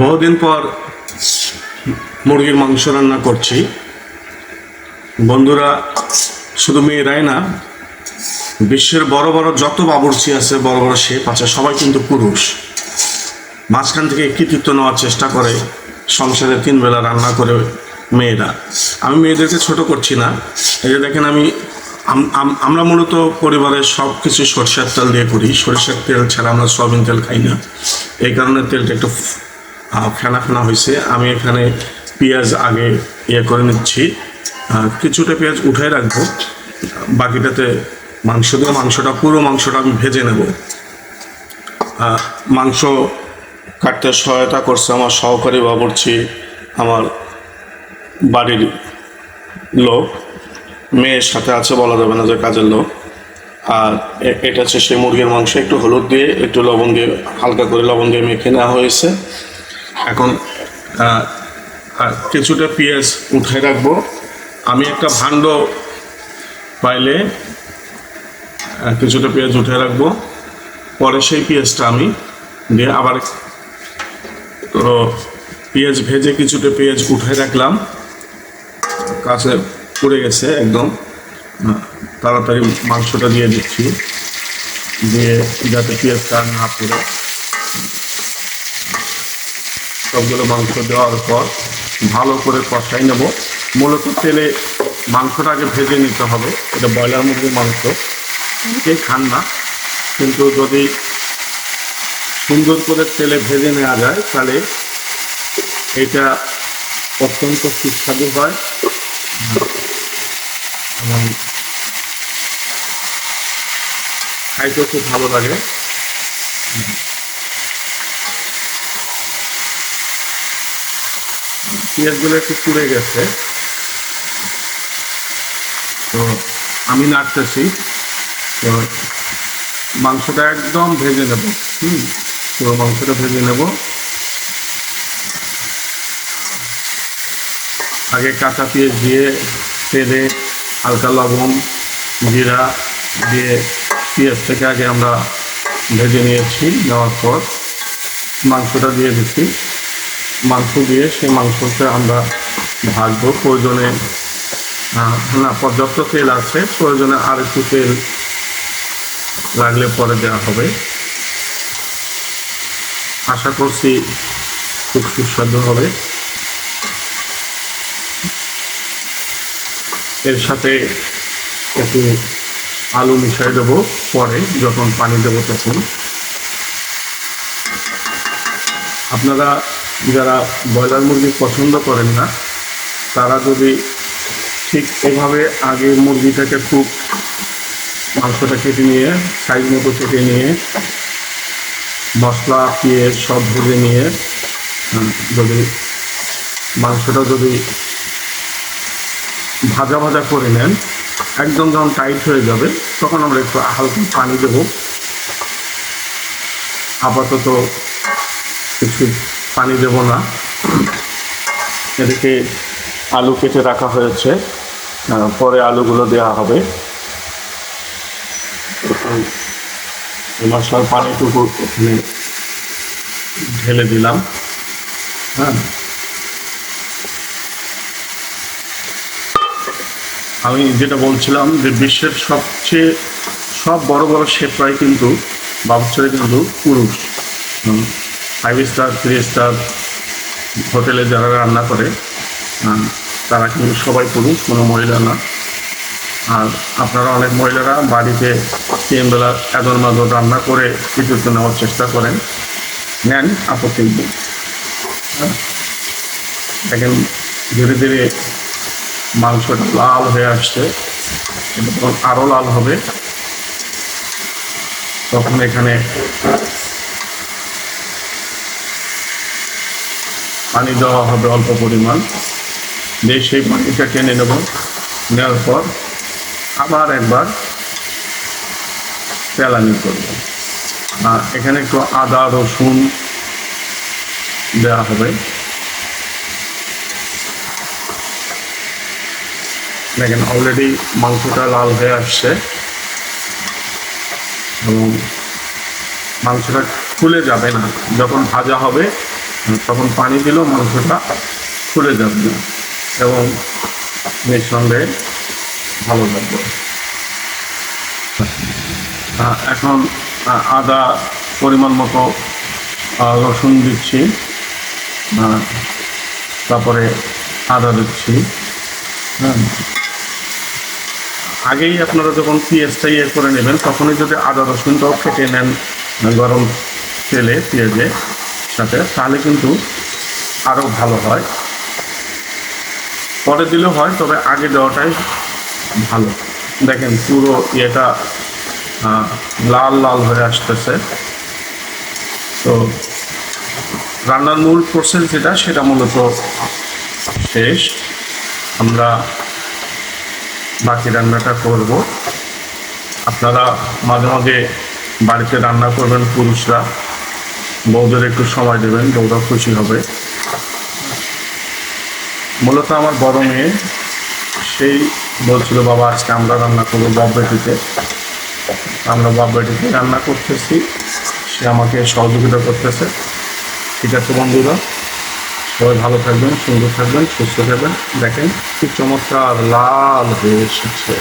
বহুদিন পর মুরগির মাংস রান্না করছি। বন্ধুরা, শুধু মেয়েরাই না, বিশ্বের বড় বড় যত বাবুর্চি আছে, বড় বড় শেপ আছে, সবাই কিন্তু পুরুষ। মাঝখান থেকে কৃতিত্ব নেওয়ার চেষ্টা করে সংসারে তিন বেলা রান্না করে মেয়েরা। আমি মেয়েদেরকে ছোট করছি না। এই যে দেখেন আমি আমরা মূলত পরিবারের সব কিছু সরষের তেল দিয়ে করি। সরিষার তেল ছাড়া আমরা সয়াবিন তেল খাই না। এই কারণে তেলটা একটু ফেনা ফেনা হয়েছে। আমি এখানে পেঁয়াজ আগে ইয়ে করে নিচ্ছি। কিছুটা পেঁয়াজ উঠাই রাখব। বাকিটাতে মাংস দিয়ে, মাংসটা, পুরো মাংসটা আমি ভেজে নেব। মাংস কাটতে সহায়তা করছে আমার সহকারী বাবুর্চি, আমার বাড়ির লোক। মেয়ের সাথে আছে বলা যাবে না যে কাজের লোক। আর এটা হচ্ছে সেই মুরগির মাংস, একটু হলুদ দিয়ে, একটু লবণ দিয়ে, হালকা করে লবণ দিয়ে মেখে নেওয়া হয়েছে। এখন কিছুটা পেঁয়াজ উঠে রাখব। আমি একটা ভাণ্ড পাইলে কিছুটা পেঁয়াজ উঠে রাখব। পরে সেই পেঁয়াজটা আমি দিয়ে আবার পেঁয়াজ ভেজে কিছুটা পেঁয়াজ উঠে রাখলাম। কাছে পড়ে গেছে একদম। তাড়াতাড়ি মাংসটা দিয়ে দিচ্ছি। দিয়ে যাতে পেঁয়াজটা না পড়ে। সবগুলো মাংস দেওয়ার পর ভালো করে কষাই নেব। মূলত তেলে মাংসটা আগে ভেজে নিতে হবে। এটা ব্রয়লার মুরগির মাংস। অনেকেই খান না। কিন্তু যদি সুন্দর করে তেলে ভেজে নেওয়া যায়, তাহলে এটা অত্যন্ত সুস্বাদু হয়। এবং খাইতেও খুব ভালো লাগে। পেঁয়াজগুলো একটু পুড়ে গেছে। তো আমি নাড়তেছি। তো মাংসটা একদম ভেজে নেব। হুম পুরো মাংসটা ভেজে নেব। আগে কাঁচা পেঁয়াজ দিয়ে, তেলে হালকা লবণ, জিরা দিয়ে পেঁয়াজ থেকে আগে আমরা ভেজে নিয়েছি, নেওয়ার পর মাংসটা দিয়ে দিচ্ছি। মাংস দিয়ে সেই মাংসটা আমরা ভাজবো। প্রয়োজনে না, পর্যাপ্ত তেল আছে। প্রয়োজনে আর একটু তেল লাগলে পরে দেওয়া হবে। আশা করছি খুব সুস্বাদু হবে। এর সাথে একটু আলু মিশাই দেবো পরে যখন পানি দেবো তখন। আপনারা যারা ব্রয়লার মুরগি পছন্দ করেন না, তারা যদি ঠিক এভাবে আগে মুরগিটাকে খুব মাংসটা কেটে নিয়ে সাইজ মতো কেটে নিয়ে, মশলা, পেঁয়াজ সব ভেজে নিয়ে, যদি মাংসটা যদি ভাজা ভাজা করে নেন। একদম যখন টাইট হয়ে যাবে, তখন আমরা একটু হালকা পানি দেবো। আপাতত কিছু পানি দেব না। এদিকে আলু কেটে রাখা হয়েছে। পরে আলুগুলো দেওয়া হবে। মশলার পানিটুকু ঢেলে দিলাম। হ্যাঁ। আমি যেটা বলছিলাম যে বিশ্বের সবচেয়ে, সব বড় বড় শেফরাই কিন্তু বাবুচরে কিন্তু পুরুষ। ফাইভ স্টার থ্রি স্টার হোটেলে যারা রান্না করে তারা কিন্তু সবাই পুরুষ, কোনো মহিলা না। আর আপনারা অনেক মহিলারা বাড়িতে তিন বেলা এদর মাদর রান্না করে বিদ্যুৎ নেওয়ার চেষ্টা করেন। নেন আপত্তি। দেখেন, ধীরে ধীরে মাংসটা লাল হয়ে আসছে। যখন আরও লাল হবে, তখন এখানে পানি দেওয়া হবে অল্প পরিমাণ। দিয়ে সেই পানিটা টেনে নেব। নেওয়ার পর আবার একবার তেলানি করব। আর এখানে একটু আদা, রসুন দেওয়া হবে। দেখেন অলরেডি মাংসটা লাল হয়ে আসছে। এবং মাংসটা খুলে যাবে না। যখন ভাজা হবে, তখন পানি দিলেও মাংসটা খুলে যাবে না। এবং নিঃসন্দেহে ভালো লাগবে। এখন আদা পরিমাণ মতো রসুন দিচ্ছি। তারপরে আদা দিচ্ছি। হ্যাঁ। আগেই আপনারা যখন পেঁয়াজটা ইয়ে করে নেবেন, তখনই যদি আদা রসুনটাও কেটে নেন, গরম তেলে পেঁয়াজে সাথে, তাহলে কিন্তু আরও ভালো হয়। পরে দিলেও হয়, তবে আগে দেওয়াটাই ভালো। দেখেন পুরো ইয়েটা লাল লাল হয়ে আসতেছে। তো রান্নার মূল প্রসেস যেটা, সেটা মূলত শেষ। আমরা বাকি রান্নাটা করব। আপনারা মাঝে মাঝে বাড়িতে রান্না করবেন পুরুষরা। বৌদের একটু সময় দেবেন বউরা খুশি হবে। মূলত আমার বড় মেয়ে, সেই বলছিল, বাবা, আজকে আমরা রান্না করব বাপ বেটিতে আমরা বাপ বেটিতে রান্না করতেছি। সে আমাকে সহযোগিতা করতেছে। ঠিক আছে বন্ধুরা? সবাই ভালো থাকবেন সুন্দর থাকবেন সুস্থ থাকবেন। দেখেন কি চমৎকার লাল হয়ে এসেছে।